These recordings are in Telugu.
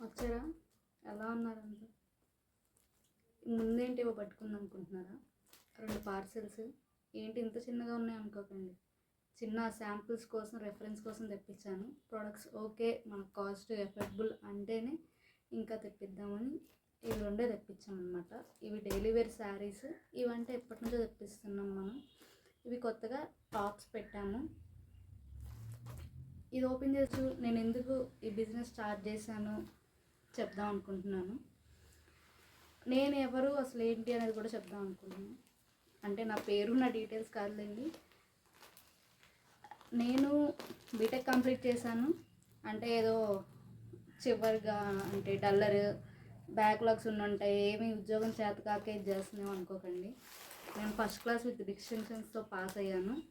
వచ్చారా? ఎలా ఉన్నారు అందరూ ముందేంటి ఇవో పట్టుకుందాం అనుకుంటున్నారా? రెండు పార్సెల్స్. ఏంటి ఇంత చిన్నగా ఉన్నాయి అనుకోకండి. చిన్న శాంపిల్స్ కోసం రెఫరెన్స్ కోసం తెప్పించాను. ప్రోడక్ట్స్ ఓకే మన కాస్ట్ ఎఫెక్టబుల్ అంటేనే ఇంకా తెప్పిద్దామని ఇవి రెండే తెప్పించామన్నమాట. ఇవి డైలీ వేర్ శారీస్ ఇవంటే ఎప్పటి నుంచో తెప్పిస్తున్నాం మనం. ఇవి కొత్తగా టాప్స్ పెట్టాము. ఇది ఓపెన్ చేసి నేను ఎందుకు ఈ బిజినెస్ స్టార్ట్ చేశాను? చెప్దాం అనుకుంటున్నాను. నేను ఎవరు అసలు ఏంటి అనేది కూడా చెప్దాం అనుకుంటున్నాను. అంటే నా పేరు నా డీటెయిల్స్ కాదులేండి. నేను బీటెక్ కంప్లీట్ చేశాను. అంటే ఏదో చివరిగా అంటే డల్లర్ బ్యాక్లాగ్స్ ఉంటాయి ఏమి ఉద్యోగం చేత కాక ఇది చేస్తున్నాం అనుకోకండి. నేను ఫస్ట్ క్లాస్ విత్ డిస్టింక్షన్స్తో పాస్ అయ్యాను.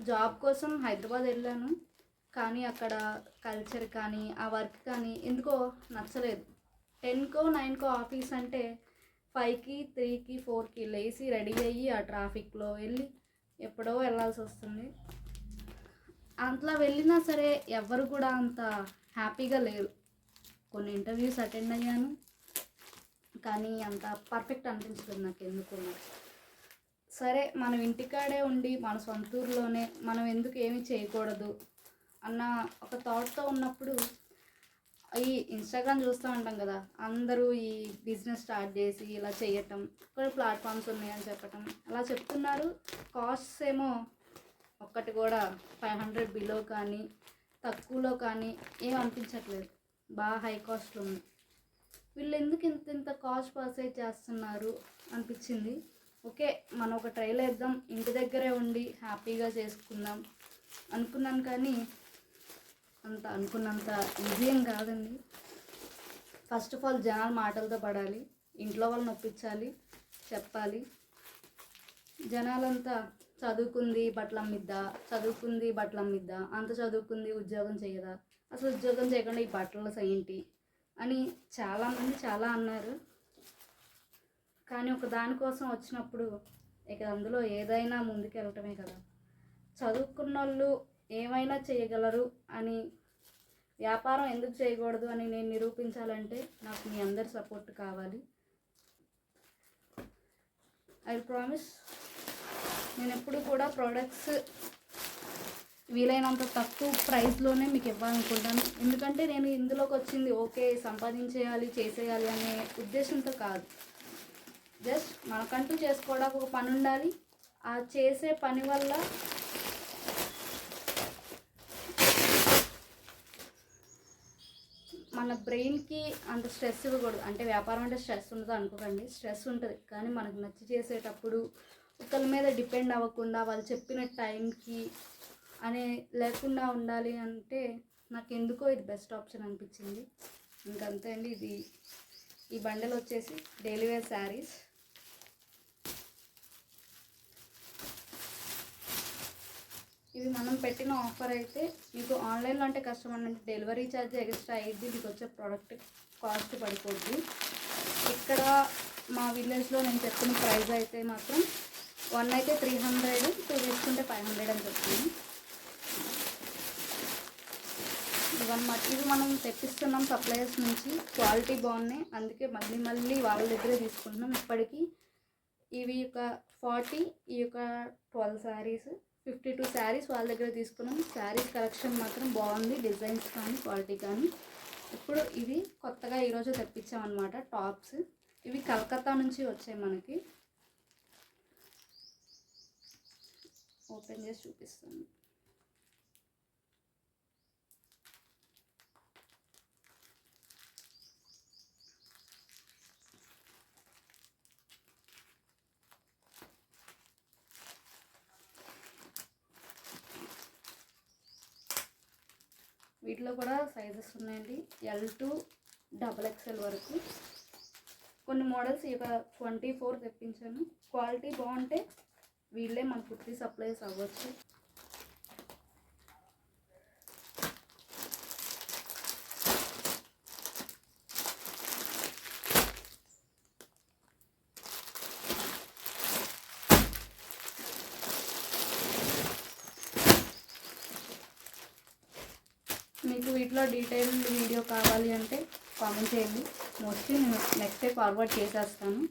జాబ్ కోసం హైదరాబాద్ వెళ్ళాను. కానీ అక్కడ కల్చర్ కానీ ఆ వర్క్ కానీ ఎందుకో నచ్చలేదు. టెన్కో నైన్కో ఆఫీస్ అంటే ఫైవ్కి త్రీకి ఫోర్కి లేచి రెడీ అయ్యి ఆ ట్రాఫిక్లో వెళ్ళి ఎప్పుడో వెళ్ళాల్సి వస్తుంది. అట్లా వెళ్ళినా సరే ఎవరు కూడా అంత హ్యాపీగా లేరు. కొన్ని ఇంటర్వ్యూస్ అటెండ్ అయ్యాను. కానీ అంత పర్ఫెక్ట్ అనిపించలేదు నాకు ఎందుకు. సరే మనం ఇంటికాడే ఉండి మన సొంత ఊర్లోనే మనం ఎందుకు ఏమి చేయకూడదు? అన్న ఒక థాట్తో ఉన్నప్పుడు ఈ ఇన్స్టాగ్రామ్ చూస్తూ ఉంటాం కదా అందరూ ఈ బిజినెస్ స్టార్ట్ చేసి ఇలా చేయటం కొన్ని ప్లాట్ఫామ్స్ ఉన్నాయని చెప్పటం అలా చెప్తున్నారు. కాస్ట్స్ ఏమో ఒక్కటి కూడా ఫైవ్ హండ్రెడ్ బిలో కానీ తక్కువలో కానీ ఏం అనిపించట్లేదు. బాగా హై కాస్ట్లో ఉంది వీళ్ళు ఎందుకు ఇంత ఇంత కాస్ట్ పర్సేజ్ చేస్తున్నారు అనిపించింది. ఓకే మనం ఒక ట్రైల్ వేద్దాం ఇంటి దగ్గరే ఉండి హ్యాపీగా చేసుకుందాం అనుకున్నాను కానీ అంత అనుకున్నంత ఈజీ ఏం కాదండి. ఫస్ట్ ఆఫ్ ఆల్ జనాలు మాటలతో పడాలి ఇంట్లో వాళ్ళని ఒప్పించాలి చెప్పాలి. జనాలంతా చదువుకుంది బట్టలు అమ్మిద్దా చదువుకుంది బట్టలు అమ్మిద్దా అంత చదువుకుంది ఉద్యోగం చేయదా అసలు ఉద్యోగం చేయకుండా ఈ బట్టలు ఏంటి అని చాలామంది చాలా అన్నారు. కానీ ఒక దానికోసం వచ్చినప్పుడు ఇక అందులో ఏదైనా ముందుకు వెళ్ళటమే కదా. చదువుకున్న వాళ్ళు ఏమైనా చేయగలరు అని వ్యాపారం ఎందుకు చేయకూడదు అని నేను నిరూపించాలంటే నాకు మీ అందరి సపోర్ట్ కావాలి. ఐ ప్రామిస్ నేను ఎప్పుడు కూడా ప్రోడక్ట్స్ వీలైనంత తక్కువ ప్రైస్లోనే మీకు ఇవ్వాలనుకుంటాను. ఎందుకంటే నేను ఇందులోకి వచ్చింది ఓకే సంపాదించేయాలి చేసేయాలి అనే ఉద్దేశంతో కాదు. జస్ట్ మనకంటూ చేసుకోవడానికి ఒక పని ఉండాలి. ఆ చేసే పని వల్ల మన బ్రెయిన్కి అంత స్ట్రెస్ ఇవ్వకూడదు. అంటే వ్యాపారం అంటే స్ట్రెస్ ఉండదు అనుకోకండి. స్ట్రెస్ ఉంటుంది. కానీ మనకు నచ్చి చేసేటప్పుడు ఒకళ్ళ మీద డిపెండ్ అవ్వకుండా వాళ్ళు చెప్పిన టైంకి అనే లేకుండా ఉండాలి అంటే నాకు ఎందుకో ఇది బెస్ట్ ఆప్షన్ అనిపించింది. ఇంకంతే అండి. ఇది ఈ బండలు వచ్చేసి డైలీ వేర్ శారీస్. ఇది మనం పెట్టిన ఆఫర్ అయితే మీకు ఆన్లైన్లో అంటే కష్టం అంటే డెలివరీ ఛార్జ్ ఎక్స్ట్రా అయ్యిద్ది మీకు వచ్చే ప్రోడక్ట్ కాస్ట్ పడిపోద్ది. ఇక్కడ మా విలేజ్లో నేను చెప్పిన ప్రైస్ అయితే మాత్రం వన్ అయితే త్రీ హండ్రెడ్ టూ తీసుకుంటే ఫైవ్ హండ్రెడ్ అని చెప్తాను ఇవన్నమాట ఇవి మనం తెప్పిస్తున్నాం సప్లయర్స్ నుంచి క్వాలిటీ బాగున్నాయి. అందుకే మళ్ళీ మళ్ళీ వాళ్ళ దగ్గరే తీసుకుంటున్నాం. ఇప్పటికీ ఇవి ఒక ఫార్టీ ఈ యొక్క twelve saris fifty two saris వాళ్ళ దగ్గర తీసుకున్నాం. శారీస్ కలెక్షన్ మాత్రం బాగుంది. డిజైన్స్ కానీ క్వాలిటీ కానీ. ఇప్పుడు ఇవి కొత్తగా ఈరోజు తెప్పించామన్నమాట టాప్స్. ఇవి కలకత్తా నుంచి వచ్చాయి మనకి. ఓపెన్ చేసి చూపిస్తాను. వీటిలో కూడా సైజెస్ ఉన్నాయండి. ఎల్ టు డబల్ ఎక్స్ఎల్ వరకు. కొన్ని మోడల్స్ ఇక ట్వంటీ ఫోర్ తెప్పించాను. క్వాలిటీ బాగుంటే వీళ్ళే మన కుర్తీ సప్లైస్ అవ్వచ్చు. మీకు వీటిలో డీటెయిల్డ్ వీడియో కావాలి అంటే కామెంట్ చేయండి. మోస్ట్లీ నేను నెక్స్ట్ డే ఫార్వర్డ్ చేసేస్తాను.